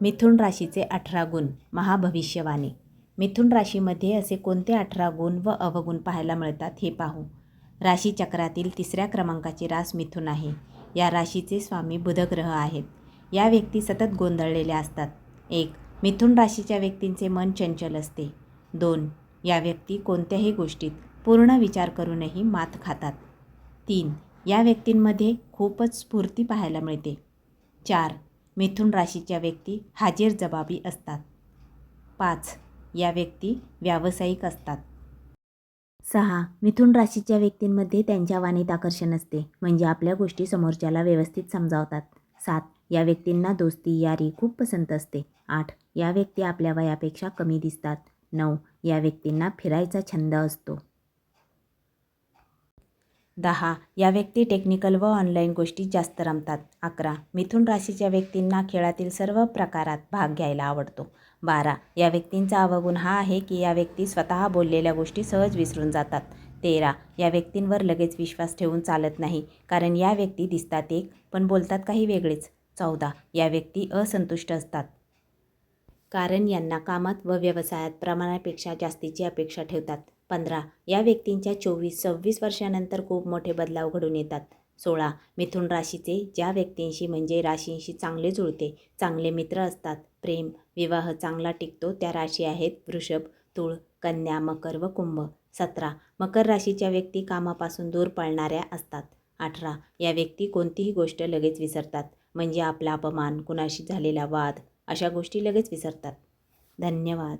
मिथुन राशीचे अठरा गुण महाभविष्यवाणी. मिथुन राशीमध्ये असे कोणते अठरा गुण व अवगुण पाहायला मिळतात हे पाहू. राशीचक्रातील तिसऱ्या क्रमांकाची रास मिथुन आहे. या राशीचे स्वामी बुधग्रह आहेत. या व्यक्ती सतत गोंधळलेल्या असतात. एक मिथुन राशीच्या व्यक्तींचे मन चंचल असते. दोन या व्यक्ती कोणत्याही गोष्टीत पूर्ण विचार करूनही मात खातात. तीन या व्यक्तींमध्ये खूपच स्फूर्ती पाहायला मिळते. चार मिथुन राशीच्या व्यक्ती हाजीर जबाबी असतात. पाच. या व्यक्ती व्यावसायिक असतात. सहा. मिथुन राशीच्या व्यक्तींमध्ये त्यांच्या वाणीत आकर्षण असते म्हणजे आपल्या गोष्टी समोरच्याला व्यवस्थित समजावतात. सात. या व्यक्तींना दोस्ती यारी खूप पसंत असते. आठ. या व्यक्ती आपल्या वयापेक्षा कमी दिसतात. नऊ. या व्यक्तींना फिरायचा छंद असतो. दहा. या व्यक्ती टेक्निकल व ऑनलाईन गोष्टी जास्त रमतात. अकरा. मिथुन राशीच्या व्यक्तींना खेळातील सर्व प्रकारात भाग घ्यायला आवडतो. बारा. या व्यक्तींचा अवगुण हा आहे की या व्यक्ती स्वतः बोललेल्या गोष्टी सहज विसरून जातात. तेरा. या व्यक्तींवर लगेच विश्वास ठेवून चालत नाही कारण या व्यक्ती दिसतात एक पण बोलतात काही वेगळेच. चौदा. या व्यक्ती असंतुष्ट असतात. कारण यांना कामात व व्यवसायात प्रमाणापेक्षा जास्तीची अपेक्षा ठेवतात. पंधरा. या व्यक्तींच्या चोवीस सव्वीस वर्षानंतर खूप मोठे बदलाव घडून येतात. सोळा. मिथुन राशीचे ज्या व्यक्तींशी म्हणजे राशींशी चांगले जुळते चांगले मित्र असतात. प्रेम विवाह चांगला टिकतो त्या राशी आहेत वृषभ तुळ कन्या मकर व कुंभ. सतरा. मकर राशीच्या व्यक्ती कामापासून दूर पळणाऱ्या असतात. अठरा. या व्यक्ती कोणतीही गोष्ट लगेच विसरतात म्हणजे आपला अपमान कुणाशी झालेला वाद अशा गोष्टी लगेच विसरतात. धन्यवाद.